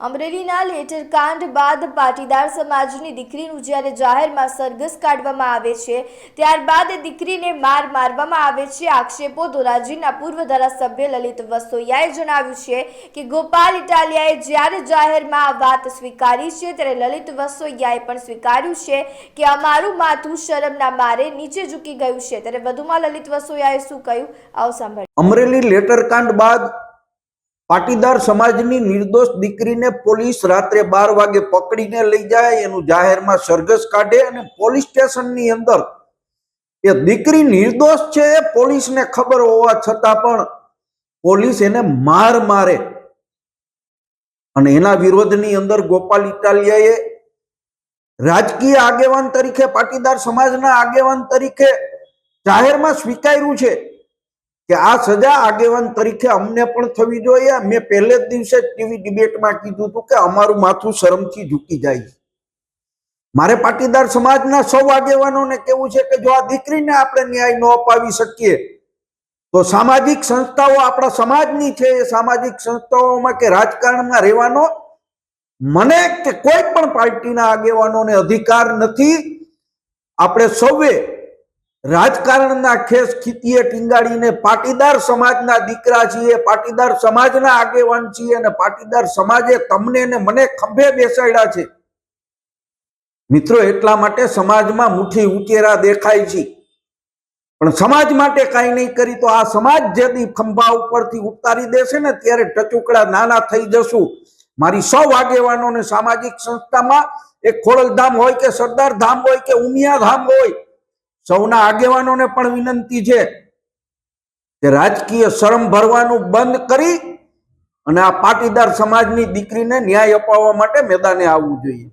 અમરેલીના લેટર કાંડ બાદ પાટીદાર સમાજની દીકરીનું જ્યારે જાહેરમાં સરઘસ કાઢવામાં આવે છે, ત્યારબાદ દીકરીને માર મારવામાં આવે છે, આક્ષેપો ધોરાજીના પૂર્વ ધારાસભ્ય લલિત વસોયાએ જણાવ્યું છે કે ગોપાલ ઇટાલિયાએ જ્યારે જાહેરમાં આ વાત સ્વીકારી છે, ત્યારે લલિત વસોયાએ પણ સ્વીકાર્યું છે કે અમારું માથું શરમના મારે નીચે ઝૂકી ગયું છે. ત્યારે વધુમાં લલિત વસોયાએ શું કહ્યું? આવો સાંભળ અમરેલી લેટર કાંડ બાદ પાટીદાર સમાજની નિર્દોષ દીકરીને પોલીસ રાત્રે બાર વાગે પકડીને લઈ જાય, એનું જાહેરમાં સરઘસ કાઢે અને પોલીસ સ્ટેશનની અંદર એ દીકરી નિર્દોષ છે એ પોલીસને ખબર હોવા છતાં પણ પોલીસ એને માર મારે. અને એના વિરોધની અંદર ગોપાલ ઇટાલિયાએ રાજકીય આગેવાન તરીકે, પાટીદાર સમાજના આગેવાન તરીકે જાહેરમાં સ્વીકાર્યું છે. કે આ સજા આગેવાન તરીકે અમને પણ થવી જોઈએ. મેં પહેલે જ દિવસે ટીવી ડિબેટમાં કીધું હતું કે અમારું માથું શરમથી ઝૂકી જાય મારે પાટીદાર સમાજના સૌ આગેવાનોને કેવું છે કે જો આ દીકરીને આપણે ન્યાય ન અપાવી શકીએ, તો સામાજિક સંસ્થાઓ આપણા સમાજની છે. એ સામાજિક સંસ્થાઓમાં કે રાજકારણમાં રહેવાનો મને કે કોઈ પણ પાર્ટીના આગેવાનોને અધિકાર નથી. આપણે સૌએ રાજકારણના ખેસ ખીતીએ ટીંગાડીને પાટીદાર સમાજના દીકરા છીએ પાટીદાર સમાજના આગેવાન છીએ અને પાટીદાર સમાજે તમને ને મને ખંભે બેસાડ્યા છે. મિત્રો, એટલા માટે સમાજમાં મુઠ્ઠી ઉકેરા દેખાય છે. પણ સમાજ માટે કાંઈ નહીં કરી તો આ સમાજ જેથી ખંભા ઉપરથી ઉતારી દેશે ને ત્યારે ટચુકડા નાના થઈ જશું. મારી સૌ આગેવાનોને સામાજિક સંસ્થામાં એ ખોડલધામ હોય કે સરદાર ધામ હોય કે ઉમિયા ધામ હોય સૌના આગેવાનોને પણ વિનંતી છે કે રાજકીય શરમ ભરવાનું બંધ કરી અને આ પાટીદાર સમાજની દીકરીને ન્યાય અપાવવા માટે મેદાને આવવું જોઈએ.